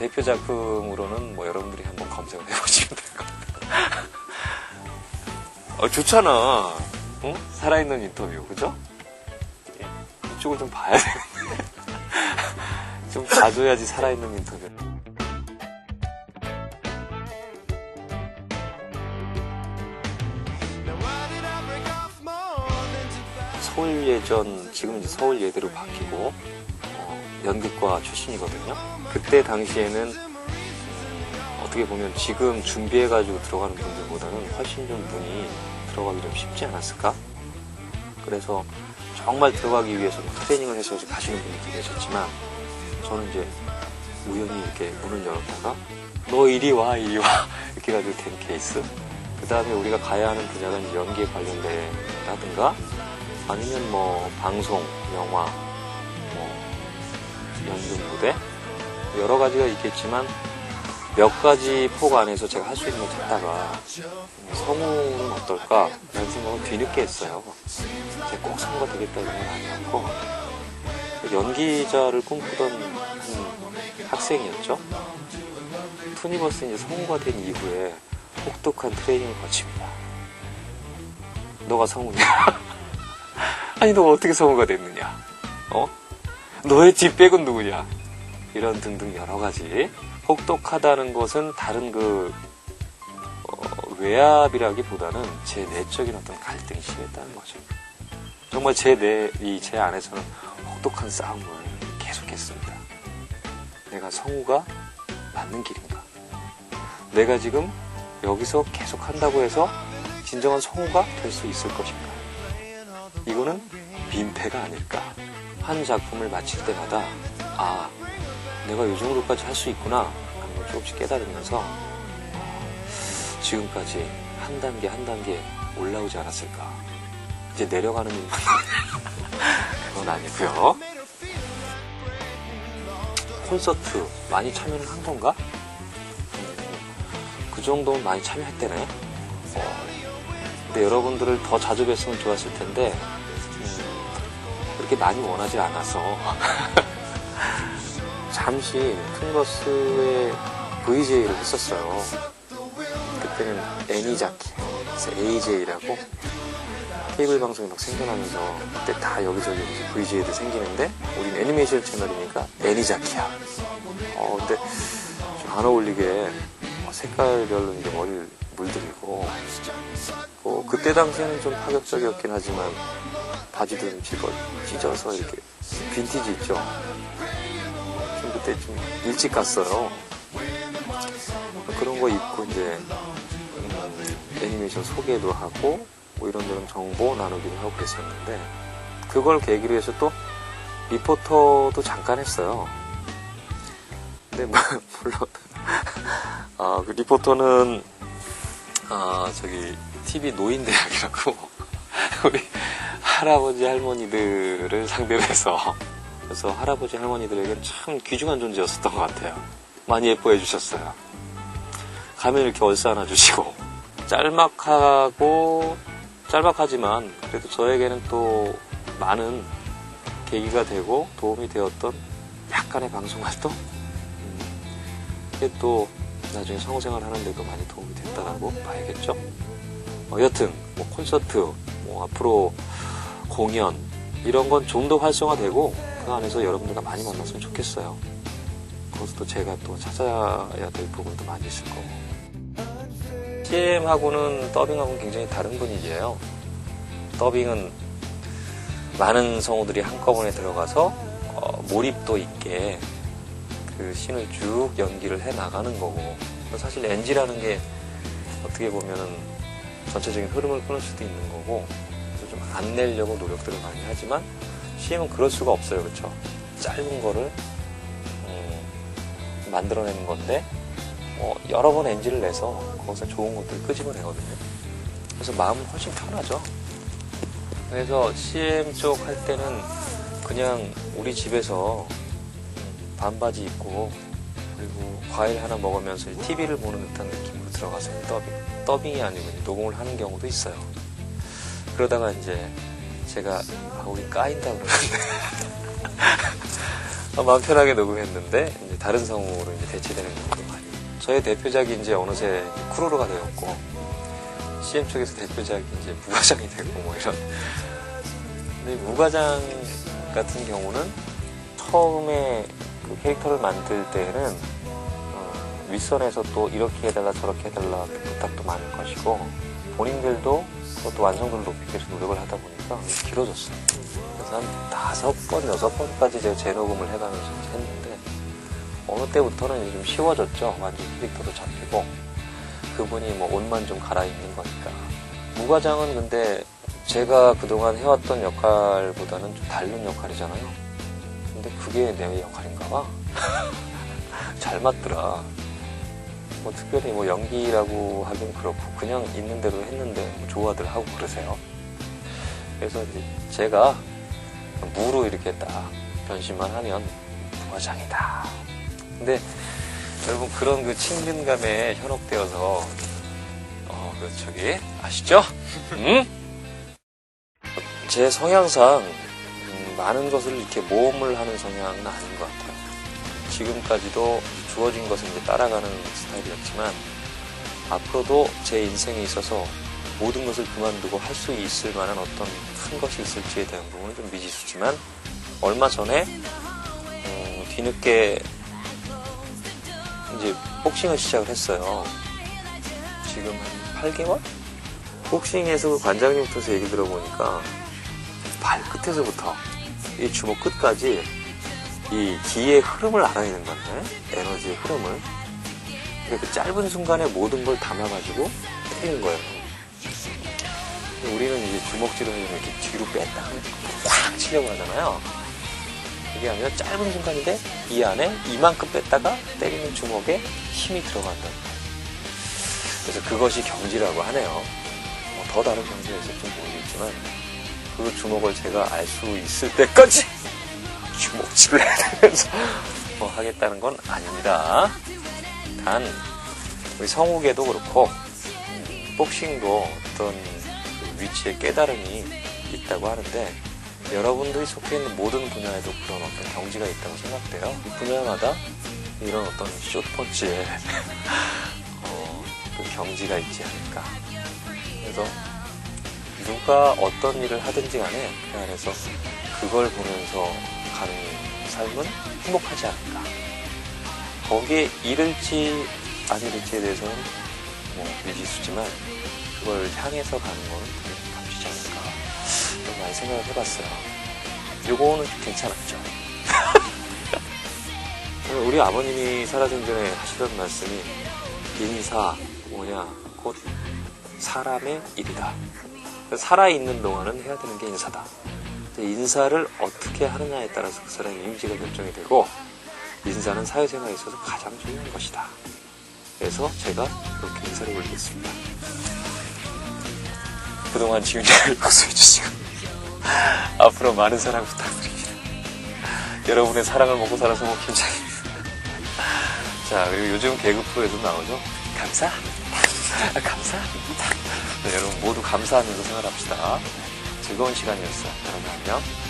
대표 작품으로는 뭐 여러분들이 한번 검색을 해보시면 될 것 같아요. 어, 좋잖아. 어? 살아있는 인터뷰, 그죠? 예, 이쪽을 좀 봐야 되는데. 좀 봐줘야지 살아있는 인터뷰. 서울 예전, 지금 이제 서울 예대로 바뀌고, 어, 연극과 출신이거든요. 그때 당시에는, 음, 어떻게 보면 지금 준비해가지고 들어가는 분들보다는 훨씬 좀 문이 들어가기 좀 쉽지 않았을까? 그래서 정말 들어가기 위해서 뭐 트레이닝을 해서 가시는 분들도 계셨지만, 저는 이제 우연히 이렇게 문을 열었다가, 너 이리 와, 이리 와. 이렇게 가지고 된 케이스. 그 다음에 우리가 가야 하는 이제 연기에 관련된다든가, 아니면 뭐 방송, 영화, 뭐 연극 무대 여러 가지가 있겠지만 몇 가지 폭 안에서 제가 할 수 있는 걸 찾다가 성우는 어떨까 라는 생각을 뒤늦게 했어요. 제가 꼭 성우가 되겠다는 건 아니었고 연기자를 꿈꾸던 한 학생이었죠. 투니버스 이제 성우가 된 이후에 혹독한 트레이닝을 거칩니다. 너가 성우냐? 아니 너 어떻게 성우가 됐느냐? 어? 너의 뒷백은 누구냐? 이런 등등 여러 가지 혹독하다는 것은 다른 그 어, 외압이라기보다는 제 내적인 어떤 갈등이 심했다는 거죠. 정말 제 내 이 제 안에서는 혹독한 싸움을 계속했습니다. 내가 성우가 맞는 길인가? 내가 지금 여기서 계속 한다고 해서 진정한 성우가 될 수 있을 것인가? 이거는 민폐가 아닐까. 한 작품을 마칠 때마다, 아, 내가 이 정도까지 할 수 있구나. 하는 걸 조금씩 깨달으면서, 지금까지 한 단계 한 단계 올라오지 않았을까. 이제 내려가는 그건 아니고요. 콘서트 많이 참여를 한 건가? 음, 그 정도면 많이 참여했대네. 어, 근데 여러분들을 더 자주 뵀으면 좋았을 텐데 음, 그렇게 많이 원하지 않아서 잠시 툰버스의 VJ를 했었어요. 그때는 애니자키, AJ라고 케이블 방송이 막 생겨나면서 그때 다 여기저기 VJ들 생기는데 우린 애니메이션 채널이니까 애니자키야. 어 근데 좀 안 어울리게 색깔별로 이제 머리를 물들이고 어, 그때 당시에는 좀 파격적이었긴 하지만 바지도 좀 찢어, 찢어서 이렇게 빈티지 있죠. 좀 그때 좀 일찍 갔어요. 그런 거 입고 이제 음, 애니메이션 소개도 하고 뭐 이런저런 정보 나누기도 하고 그랬었는데 그걸 계기로 해서 또 리포터도 잠깐 했어요. 근데 뭐, 물론 아, 그 리포터는 아, 저기, TV 노인대학이라고, 우리 할아버지 할머니들을 상대로 해서, 그래서 할아버지 할머니들에게는 참 귀중한 존재였었던 것 같아요. 많이 예뻐해 주셨어요. 가면 이렇게 얼싸 안아 주시고, 짤막하고, 짤막하지만, 그래도 저에게는 또 많은 계기가 되고 도움이 되었던 약간의 방송 활동? 음, 그게 또 나중에 성우 생활 하는데도 많이 도움이 됐다라고 봐야겠죠. 어, 여튼 뭐 콘서트, 뭐 앞으로 공연 이런 건 좀 더 활성화되고 그 안에서 여러분들과 많이 만났으면 좋겠어요. 그것도 제가 또 찾아야 될 부분도 많이 있을 거고. CM하고는 더빙하고는 굉장히 다른 분위기예요. 더빙은 많은 성우들이 한꺼번에 들어가서 어, 몰입도 있게 그 씬을 쭉 연기를 해 나가는 거고 사실 NG라는 게 어떻게 보면은 전체적인 흐름을 끊을 수도 있는 거고 좀 안 내려고 노력들을 많이 하지만 CM은 그럴 수가 없어요. 그렇죠? 짧은 거를 음, 만들어내는 건데 어, 여러 번 NG를 내서 거기서 좋은 것들을 끄집어내거든요. 그래서 마음은 훨씬 편하죠. 그래서 CM 쪽 할 때는 그냥 우리 집에서 반바지 입고 그리고 과일 하나 먹으면서 TV를 보는 듯한 느낌으로 들어가서 더빙, 더빙이 아니고 녹음을 하는 경우도 있어요. 그러다가 이제 제가 아, 우리 까인다 그러는데 어, 마음 편하게 녹음했는데 이제 다른 성우로 이제 대체되는 경우도 많이. 저의 대표작이 이제 어느새 쿠로로가 되었고 CM 쪽에서 대표작이 이제 무과장이 되고 뭐 이런. 근데 무과장 같은 경우는 처음에 그 캐릭터를 만들 때는 어, 윗선에서 또 이렇게 해달라 저렇게 해달라 부탁도 많을 것이고 본인들도 그것도 완성도를 높이기 위해서 노력을 하다 보니까 길어졌어요. 그래서 한 다섯 번, 여섯 번까지 제가 재녹음을 해가면서 했는데 어느 때부터는 좀 쉬워졌죠. 완전 캐릭터도 잡히고 그분이 뭐 옷만 좀 갈아입는 거니까. 무과장은 근데 제가 그동안 해왔던 역할보다는 좀 다른 역할이잖아요. 근데 그게 내 역할인가 봐. 잘 맞더라. 뭐 특별히 뭐 연기라고 하긴 그렇고 그냥 있는 대로 했는데 뭐 좋아들 하고 그러세요. 그래서 이제 제가 무로 이렇게 딱 변신만 하면 부과장이다. 근데 여러분 그런 그 친근감에 현혹되어서 어, 그 저기 아시죠? 음? 제 성향상 음, 많은 것을 이렇게 모험을 하는 성향은 아닌 것 같아요. 지금까지도 주어진 것을 이제 따라가는 스타일이었지만 앞으로도 제 인생에 있어서 모든 것을 그만두고 할 수 있을 만한 어떤 큰 것이 있을지에 대한 부분은 좀 미지수지만 얼마 전에 어, 뒤늦게 이제 복싱을 시작을 했어요. 지금 한 8개월? 복싱에서 그 관장님부터 얘기 들어보니까 발끝에서부터 이 주먹 끝까지 이 기의 흐름을 알아야 된다네. 에너지의 흐름을. 그 짧은 순간에 모든 걸 담아가지고 때리는 거예요. 우리는 이제 주먹질을 이렇게 뒤로 뺐다 확 치려고 하잖아요. 그게 아니라 짧은 순간인데 이 안에 이만큼 뺐다가 때리는 주먹에 힘이 들어간다. 그래서 그것이 경지라고 하네요. 뭐더 다른 경지가 있을지 모르겠지만 그 주먹을 제가 알 수 있을 때까지 주먹질을 해야되면서 뭐 하겠다는 건 아닙니다. 단 우리 성욱에도 그렇고 음, 복싱도 어떤 그 위치의 깨달음이 있다고 하는데 여러분들이 속해 있는 모든 분야에도 그런 어떤 경지가 있다고 생각돼요. 이 분야마다 이런 어떤 쇼트펀치에 어, 그 경지가 있지 않을까. 그래서 누가 어떤 일을 하든지 간에 그 안에서 그걸 보면서 가는 삶은 행복하지 않을까. 거기에 이를지 안 이를지에 대해서는 뭐 미지수지만 그걸 향해서 가는 건 값지지 않을까. 좀 많이 생각을 해봤어요. 요거는 좀 괜찮았죠. 우리 아버님이 살아생전에 하시던 말씀이 인사 뭐냐 곧 사람의 일이다. 살아있는 동안은 해야 되는 게 인사다. 인사를 어떻게 하느냐에 따라서 그 사람의 이미지가 결정이 되고 인사는 사회생활에 있어서 가장 중요한 것이다. 그래서 제가 그렇게 인사를 올리겠습니다. 그동안 지훈이를 용서해 주시고 앞으로 많은 사랑 부탁드립니다. 여러분의 사랑을 먹고 살아서 뭐 김장입니다. 자 그리고 요즘 개그 프로에도 나오죠. 아, 감사합니다. 네, 여러분 모두 감사하면서 생활합시다. 즐거운 시간이었어요. 여러분 안녕.